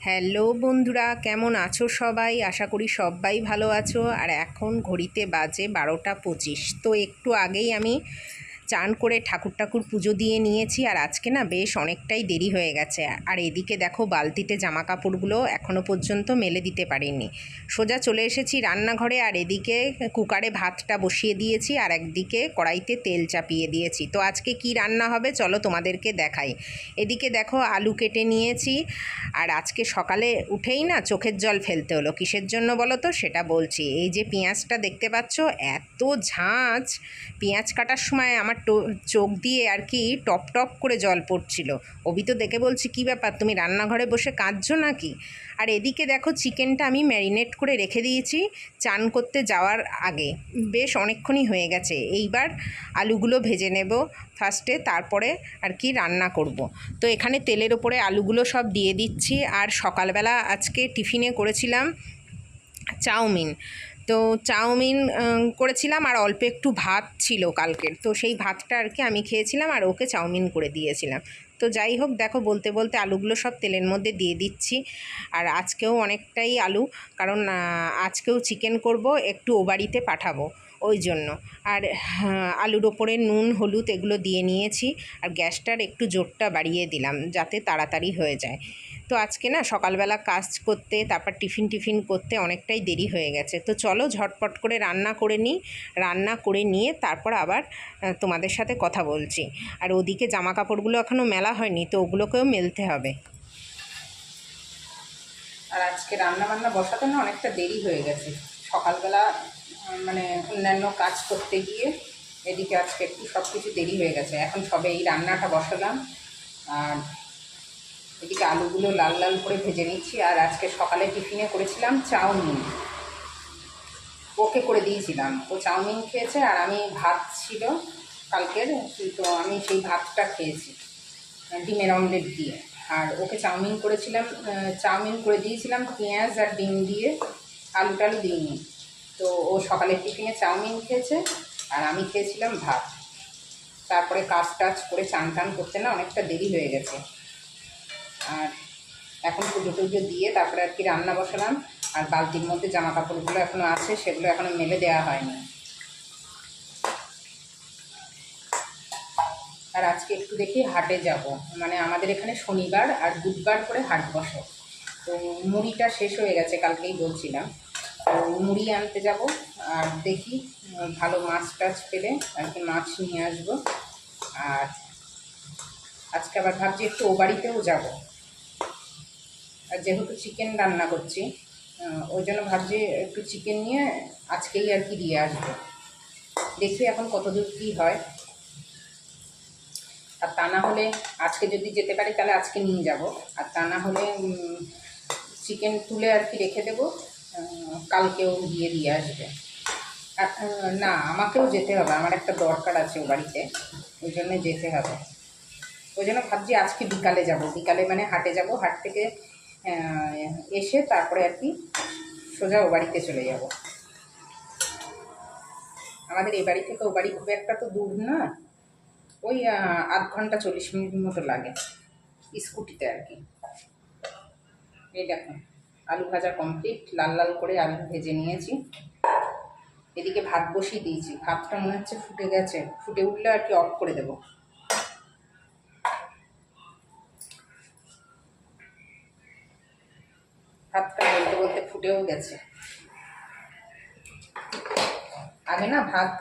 Hello বন্ধুরা, কেমন আছো সবাই? আশা করি সবাই ভালো আছো। আর এখন ঘড়িতে বাজে বারোটা পঁচিশ। তো একটু আগেই আমি চান করে ঠাকুর ঠাকুর পুজো দিয়ে নিয়েছি আর আজকে না বেশ অনেকটাই দেরি হয়ে গেছে। আর এদিকে দেখো বালতিতে জামা কাপড়গুলো এখনও পর্যন্ত মেলে দিতে পারিনি। সোজা চলে এসেছি রান্নাঘরে আর এদিকে কুকারে ভাতটা বসিয়ে দিয়েছি আর একদিকে কড়াইতে তেল চাপিয়ে দিয়েছি। তো আজকে কি রান্না হবে চলো তোমাদেরকে দেখাই। এদিকে দেখো আলু কেটে নিয়েছি আর আজকে সকালে উঠেই না চোখের জল ফেলতে হলো। কিসের জন্য বলো তো? সেটা বলছি। এই যে পেঁয়াজটা দেখতে পাচ্ছ, এত ঝাঁঝ পেঁয়াজ কাটার সময় আমার চোখ দিয়ে আর কি টপ টপ করে জল পড়ছিল। অভি তো দেখে বলছি, কি ব্যাপার, তুমি রান্নাঘরে বসে কাঁদছো নাকি? আর এদিকে দেখো চিকেনটা আমি ম্যারিনেট করে রেখে দিয়েছি চান করতে যাওয়ার আগে। বেশ অনেকক্ষণই হয়ে গেছে। এইবার আলুগুলো ভেজে নেব ফার্স্টে, তারপরে আর কি রান্না করব। তো এখানে তেলের ওপরে আলুগুলো সব দিয়ে দিচ্ছি। আর সকালবেলা আজকে টিফিনে করেছিলাম চাউমিন। তো চাউমিন করেছিলাম আর অল্প একটু ভাত ছিল কালকের। তো সেই ভাতটা আর কি আমি খেয়েছিলাম আর ওকে চাউমিন করে দিয়েছিলাম। তো যাই হোক দেখো বলতে বলতে আলুগুলো সব তেলের মধ্যে দিয়ে দিচ্ছি। আর আজকেও অনেকটাই আলু কারণ আজকেও চিকেন করব একটু ও বাড়িতে পাঠাবো ওই জন্য। আর হ্যাঁ, আলুর ওপরে নুন হলুদ এগুলো দিয়ে নিয়েছি। আর গ্যাসটার একটু জোরটা বাড়িয়ে দিলাম যাতে তাড়াতাড়ি হয়ে যায়। তো আজকে না সকালবেলা কাজ করতে, তারপর টিফিন টিফিন করতে অনেকটাই দেরি হয়ে গেছে। তো চলো ঝটপট করে রান্না করে নিই। রান্না করে নিয়ে তারপর আবার তোমাদের সাথে কথা বলছি। আর ওদিকে জামা কাপড়গুলো এখনও মেলা হয়নি, তো ওগুলোকেও মেলতে হবে। আর আজকে রান্না বান্না বসাতে না অনেকটা দেরি হয়ে গেছে। সকালবেলা মানে অন্যান্য কাজ করতে গিয়ে এদিকে আজকে একটু সব কিছু দেরি হয়ে গেছে। এখন সবে এই রান্নাটা বসালাম। আর এদিকে আলুগুলো লাল লাল করে ভেজে নিচ্ছি, আর আজকে সকালে টিফিনে করেছিলাম চাউমিন। ওকে করে দিয়েছিলাম। ও চাউমিন খেয়েছে, আর আমি ভাত ছিল কালকের তো আমি সেই ভাতটা খেয়েছি, ডিমের অমলেট দিয়ে। আর ওকে চাউমিন করেছিলাম চাউমিন করে দিয়েছিলাম পেঁয়াজ আর ডিম দিয়ে, আলু টালু দিইনি। তো ও সকালে টিফিনে চাউমিন খেয়েছে, আর আমি খেয়েছিলাম ভাত। তারপরে কাজ টাজ করে চান টান করতে না অনেকটা দেরি হয়ে গেছে। আর এখন পুজো টুজো দিয়ে তারপরে আর কি রান্না বসালাম। আর বালতির মধ্যে জামা কাপড়গুলো এখনও আছে, সেগুলো এখনও মেলে দেওয়া হয়নি। আর আজকে একটু দেখি হাটে যাব। মানে আমাদের এখানে শনিবার আর বুধবার করে হাট বসে। তো মুড়িটা শেষ হয়ে গেছে, কালকেই বলছিলাম। তো মুড়ি আনতে যাব আর দেখি, ভালো মাছ টাছ পেলে আর কি মাছ নিয়ে আসব। আর আজকে আবার ভাবছি একটু ও বাড়িতেও যাব। আর যেহেতু চিকেন রান্না করছি ওই জন্য ভাবছি একটু চিকেন নিয়ে আজকেই আর কি দিয়ে আসব। দেখি এখন কতদূর কী হয়। আর তা না হলে আজকে যদি যেতে পারি তাহলে আজকে নিয়ে যাব। আর তা না হলে চিকেন তুলে আর কি রেখে দেবো কালকেও গিয়ে দিয়ে আসবে। না, আমাকেও যেতে হবে, আমার একটা দরকার আছে ও বাড়িতে, ওই জন্য যেতে হবে। ওই জন্য ভাবছি আজকে বিকালে যাব, বিকালে মানে হাটে যাব, হাট থেকে এসে তারপরে আর কি সোজা ও বাড়িতে চলে যাব। আমাদের এই বাড়ি থেকে ও বাড়ি খুব একটা তো দূর না, ওই আধ ঘণ্টা চল্লিশ মিনিট মতো লাগে স্কুটিতে আর কি। এই দেখুন আলু ভাজা কমপ্লিট লাল লাল করে আলু ভেজে নিয়েছি। এদিকে ভাত বসিয়ে দিয়েছি, ভাতটা মনে হচ্ছে ফুটে গেছে, ফুটে উঠলে আর কি অফ করে দেবো। ফুটেও গেছে। আগে না ভাত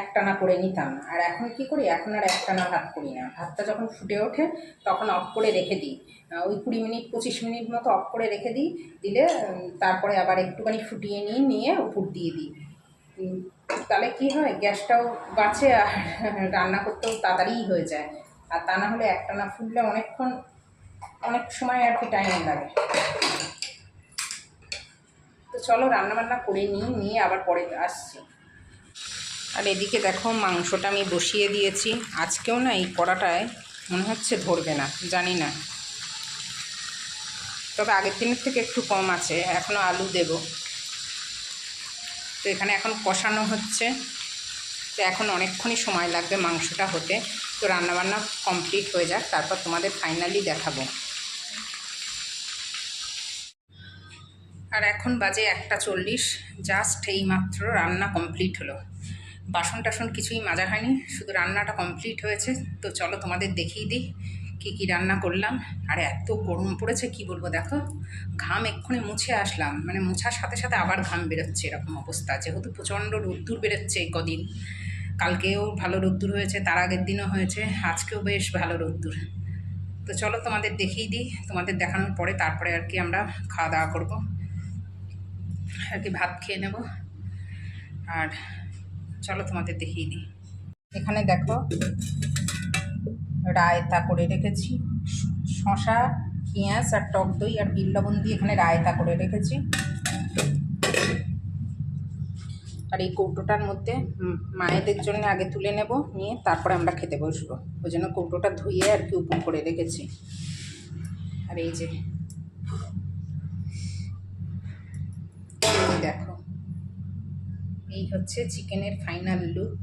একটানা করে নিতাম। আর এখন কি করি? এখন আর একটানা ভাত করি না। ভাতটা যখন ফুটে ওঠে, তখন অফ করে রেখে দিই। ওই কুড়ি মিনিট, পঁচিশ মিনিট মতো অফ করে রেখে দিই। দিলে তারপরে আবার একটুখানি ফুটিয়ে নিয়ে নিয়ে উপর দিয়ে দিই। তাহলে কি হয়? গ্যাসটাও বাঁচে আর রান্না করতেও তাড়াতাড়িই হয়ে যায়। আর তা না হলে একটানা ফুটলে অনেকক্ষণ, অনেক সময় আর কি টাইম লাগে। তো চলো রান্না বান্না করে নিই, নিয়ে আবার পরে আসছি। আর এদিকে দেখো মাংসটা আমি বসিয়ে দিয়েছি। আজকেও না এই কড়াটায় মনে হচ্ছে ধরবে না, জানি না। তবে আগের দিনের থেকে একটু কম আছে, এখনও আলু দেব। তো এখানে এখন কষানো হচ্ছে। তো এখন অনেকক্ষণই সময় লাগবে মাংসটা হতে। তো রান্নাবান্না কমপ্লিট হয়ে যাক, তারপর তোমাদের ফাইনালি দেখাবো। আর এখন বাজে একটা চল্লিশ জাস্ট এই মাত্র রান্না কমপ্লিট হলো। বাসন টাসন কিছুই মাজা হয়নি, শুধু রান্নাটা কমপ্লিট হয়েছে। তো চলো তোমাদের দেখিয়ে দিই কী কী রান্না করলাম। আর এত গরম পড়েছে, কি বলব দেখো? ঘাম এক্ষুনি মুছে আসলাম মানে মুছার সাথে সাথে আবার ঘাম বেরোচ্ছে এরকম অবস্থা। যেহেতু প্রচণ্ড রোদ্দুর বেরোচ্ছে এই কদিন, কালকেও ভালো রোদ্দুর হয়েছে, তার আগের দিনও হয়েছে, আজকেও বেশ ভালো রোদ্দুর। তো চলো তোমাদের দেখিয়ে দিই, তোমাদের দেখানোর পরে তারপরে আর কি আমরা খাওয়া দাওয়া করব। আর কি ভাত খেয়ে নেব। আর চলো তোমাদের দেখিয়ে দিই। এখানে দেখো রায়তা করে রেখেছি। শশা পেঁয়াজ আর টক দই আর বিল লবণ দিয়ে এখানে রায়তা করে রেখেছি। আর এই কৌটোটার মধ্যে মায়েদের জন্য আগে তুলে নেব, নিয়ে তারপরে আমরা খেতে বসবো। ওই জন্য কৌটোটা ধুয়ে আর কি উপর করে রেখেছি। আর এই যে এই দেখো এই হচ্ছে চিকেনের ফাইনাল লুক।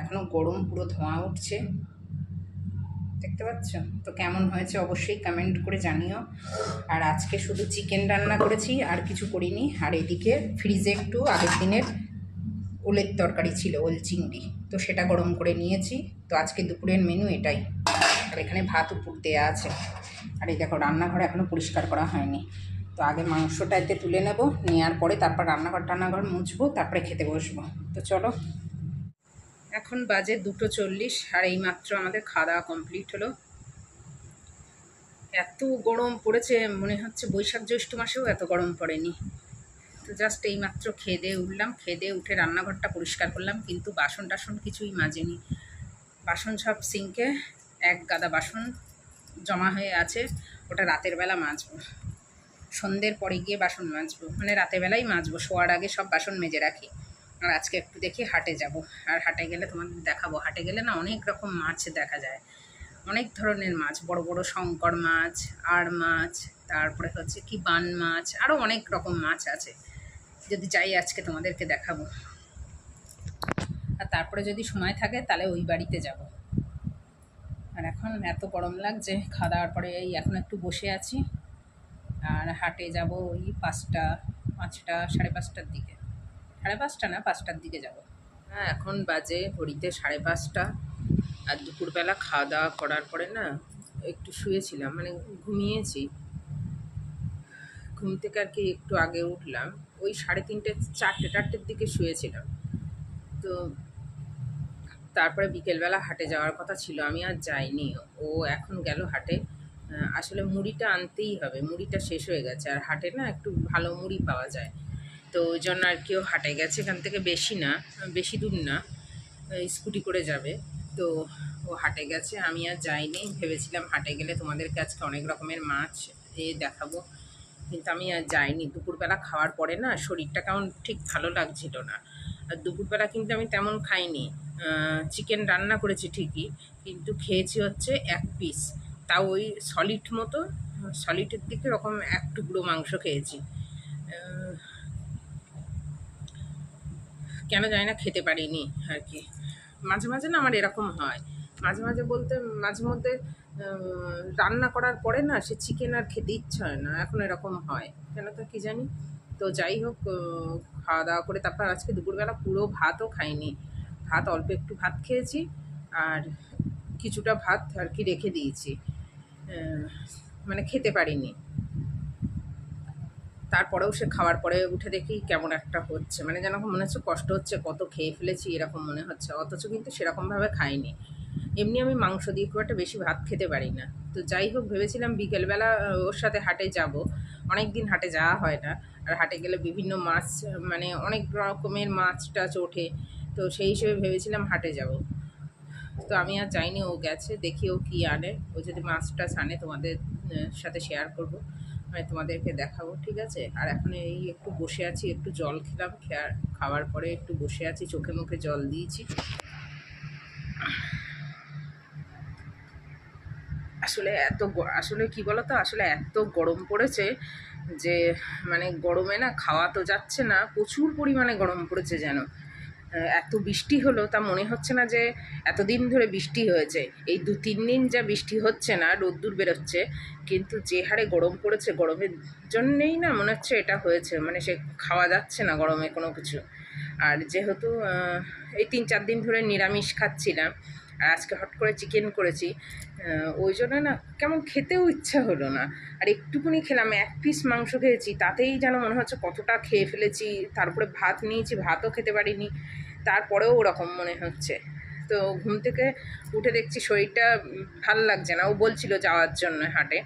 এখনও গরম পুরো ধোঁয়া উঠছে। দেখতে পাচ্ছ? তো কেমন হয়েছে অবশ্যই কমেন্ট করে জানিও। আর আজকে শুধু চিকেন রান্না করেছি, আর কিছু করিনি। আর এদিকে ফ্রিজে একটু আগের দিনের ওলের তরকারি ছিল, ওল চিংড়ি। তো সেটা গরম করে নিয়েছি। তো আজকে দুপুরের মেনু এটাই। আর এখানে ভাত উপর দেওয়া আছে। আর এই দেখো, রান্নাঘর এখনও পরিষ্কার করা হয়নি। তো আগে মাংসটা এতে তুলে নেব, নেওয়ার পরে তারপর রান্নাঘর টান্নাঘর মুছবো, তারপরে খেতে বসবো। তো চলো। এখন বাজে দুটো চল্লিশ, আর এই মাত্র আমাদের খাওয়া দাওয়া কমপ্লিট হলো। এত গরম পড়েছে, মনে হচ্ছে বৈশাখ জ্যৈষ্ঠ মাসেও এত গরম পড়েনি। তো জাস্ট এই মাত্র খেয়ে দিয়ে উঠলাম, খেয়ে দিয়ে উঠে রান্নাঘরটা পরিষ্কার করলাম, কিন্তু বাসন টাসন কিছুই মাজেনি। বাসন সব সিঙ্কে এক গাদা বাসন জমা হয়ে আছে, ওটা রাতের বেলা মাজবো। সন্ধ্যের পরে গিয়ে বাসন মাজবো। মানে রাতের বেলাই মাজবো, শোয়ার আগে সব বাসন মেজে রাখি। আর আজকে একটু দেখি হাটে যাব। আর হাটে গেলে তোমাদের দেখাবো। হাটে গেলে না অনেক রকম মাছ দেখা যায়। অনেক ধরনের মাছ, বড় বড় শঙ্কর মাছ আর মাছ, তারপরে হচ্ছে কি বান মাছ আরও অনেক রকম মাছ আছে। যদি যাই আজকে তোমাদেরকে দেখাবো। আর তারপরে যদি সময় থাকে তাহলে ওই বাড়িতে যাব। আর এখন এত গরম লাগছে, খাওয়া দাওয়ার পরে এই এখন একটু বসে আছি। আর হাটে যাব ওই পাঁচটা পাঁচটা, সাড়ে পাঁচটার দিকে। সাড়ে পাঁচটা না, পাঁচটার দিকে যাব। হ্যাঁ এখন বাজে ঘড়িতে সাড়ে পাঁচটা। আর দুপুরবেলা খাওয়া দাওয়া করার পরে না, একটু শুয়েছিলাম মানে ঘুমিয়েছি। ঘুম থেকে আর কি একটু আগে উঠলাম। ওই সাড়ে তিনটে, চারটে, চারটের দিকে শুয়েছিলাম। তো তারপরে বিকেলবেলা হাটে যাওয়ার কথা ছিল, আমি আর যাইনি। ও এখন গেল হাটে। আসলে মুড়িটা আনতেই হবে, মুড়িটা শেষ হয়ে গেছে। আর হাটে না একটু ভালো মুড়ি পাওয়া যায়। তো ওই জন্য আর কেউ হাটে গেছে, এখান থেকে বেশি না, বেশি দূর না স্কুটি করে যাবে। তো ও হাটে গেছে, আমি আর যাইনি। ভেবেছিলাম হাটে গেলে তোমাদেরকে আজকে অনেক রকমের মাছ এ দেখাবো। কিন্তু আমি আর যাইনি। দুপুরবেলা খাওয়ার পরে না শরীরটা কেমন ঠিক ভালো লাগছিল না। আর দুপুরবেলা কিন্তু আমি তেমন খাইনি। চিকেন রান্না করেছি ঠিকই, কিন্তু খেয়েছি হচ্ছে এক পিস তাও ওই সলিড মতো সলিডের দিকে ওরকম এক টুকরো মাংস খেয়েছি। কেন জানি না খেতে পারিনি আর কি। মাঝে মাঝে না আমার এরকম হয়। মাঝে মাঝে বলতে, মাঝে মধ্যে রান্না করার পরে না সে চিকেন আর খেতে ইচ্ছা হয় না। এখন এরকম হয়। কেন তো কী জানি? তো যাই হোক খাওয়া দাওয়া করে তারপর আজকে দুপুরবেলা পুরো ভাতও খাইনি। ভাত অল্প একটু ভাত খেয়েছি আর কিছুটা ভাত আর কি রেখে দিয়েছি। মানে খেতে পারিনি। তারপরেও সে খাওয়ার পরে উঠে দেখি কেমন একটা হচ্ছে। মানে যেন মনে হচ্ছে কষ্ট হচ্ছে, কত খেয়ে ফেলেছি, এরকম মনে হচ্ছে। অথচ কিন্তু সেরকমভাবে খাইনি। এমনি আমি মাংস দিয়ে খুব একটা বেশি ভাত খেতে পারি না। তো যাই হোক, ভেবেছিলাম বিকেলবেলা ওর সাথে হাটে যাব। অনেক দিন হাটে যাওয়া হয় না। আর হাটে গেলে বিভিন্ন মাছ মানে অনেক রকমের মাছ টাছ ওঠে। তো সেই হিসেবে ভেবেছিলাম হাটে যাব। তো আমি আর যাইনি, ও গেছে, দেখি ও কী আনে। ও যদি মাছ টাছ আনে, তোমাদের সাথে শেয়ার করব। আমি তোমাদেরকে দেখাবো, ঠিক আছে? আর এখন এই একটু বসে আছি, একটু জল খেলাম খাওয়ার পরে একটু বসে আছি, চোখে মুখে জল দিয়েছি। আসলে এত আসলে কি বলতো? আসলে এত গরম পড়েছে যে মানে গরমে না খাওয়া তো যাচ্ছে না, প্রচুর পরিমাণে গরম পড়েছে যেন। এত বৃষ্টি হলো, তা মনে হচ্ছে না যে এতদিন ধরে বৃষ্টি হয়েছে। এই দু তিন দিন যা বৃষ্টি হচ্ছে না, রোদ্দুর বেরোচ্ছে, কিন্তু যে হারে গরম পড়েছে, গরমের জন্যেই না মনে হচ্ছে এটা হয়েছে। মানে সে খাওয়া যাচ্ছে না গরমে কোনো কিছু। আর যেহেতু এই তিন চার দিন ধরে নিরামিষ খাচ্ছিলাম, আর আজকে হট করে চিকেন করেছি ওই জন্য না কেমন খেতেও ইচ্ছা হলো না। আর একটুকুনি খেলাম, এক পিস মাংস খেয়েছি, তাতেই যেন মনে হচ্ছে কতটা খেয়ে ফেলেছি, তারপরে ভাত নিয়েছি, ভাতও খেতে পারিনি। তারপরেও ওরকম মনে হচ্ছে। তো ঘুম থেকে উঠে দেখছি শরীরটা ভালো লাগছে না। ও বলছিল যাওয়ার জন্য হাটে।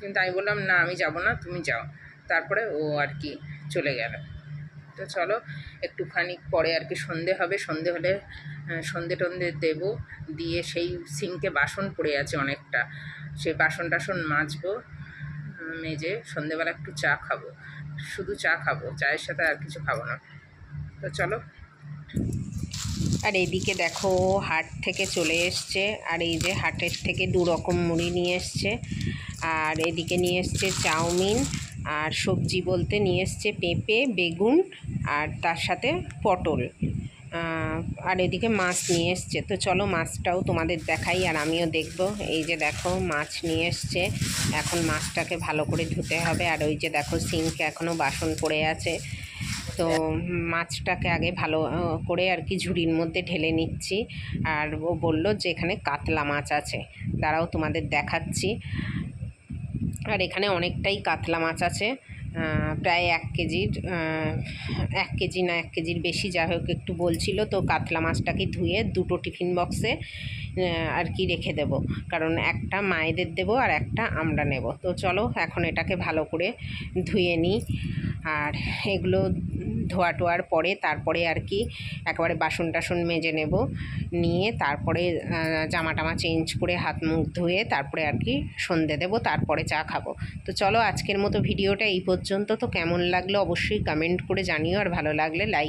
কিন্তু আমি বললাম, না, আমি যাব না, তুমি যাও। তারপরে ও আর কি চলে গেল। তো চলো, একটুখানি পরে আর কি সন্ধে হবে। সন্ধে হলে সন্ধে টন্ধে দেবো। দিয়ে সেই সিঙ্কে বাসন পড়ে আছে অনেকটা। সেই বাসন টাসন মাজবো মেজে সন্ধেবেলা একটু চা খাব। শুধু চা খাব, চায়ের সাথে আর কিছু খাব না। তো চলো আর এদিকে দেখো হাট থেকে চলে এসছে, আর এই যে হাটের থেকে দু রকম মুড়ি নিয়ে এসছে। আর এদিকে নিয়ে এসছে চাউমিন, আর সবজি বলতে নিয়ে এসছে পেঁপে, বেগুন, আর তার সাথে পটল। আর এদিকে মাছ নিয়ে এসছে। তো চলো মাছটাও তোমাদের দেখাই, আর আমিও দেখব। এই যে দেখো মাছ নিয়ে এসছে। এখন মাছটাকে ভালো করে ধুতে হবে। আর ওই যে দেখো সিঙ্কে এখনও বাসন পড়ে আছে। তো মাছটাকে আগে ভালো করে আর কি ঝুড়ির মধ্যে ঢেলে নিচ্ছি। আর ও বলল যে এখানে কাতলা মাছ আছে দাঁড়াও তোমাদের দেখাচ্ছি। আর এখানে অনেকটাই কাতলা মাছ আছে প্রায় এক কেজির এক কেজি না এক কেজির বেশি যা হোক একটু বলছিল তো কাতলা মাছটাকে ধুয়ে দুটো টিফিন বক্সে আর কি রেখে দেব। কারণ একটা মায়েদের দেবো আর একটা আমরা নেব। তো চলো এখন এটাকে ভালো করে ধুয়ে নিই। আর এগুলো ধোয়া টোয়ার পরে তারপরে আর কি একেবারে বাসন টাসন মেজে নেব। নিয়ে তারপরে জামা টামা চেঞ্জ করে হাত মুখ ধুয়ে তারপরে আর কি সন্ধে দেব, তারপরে চা খাব। তো চলো আজকের মতো ভিডিওটা এই পর্যন্ত। তো কেমন লাগল অবশ্যই কমেন্ট করে জানিও। আর ভালো লাগলে লাইক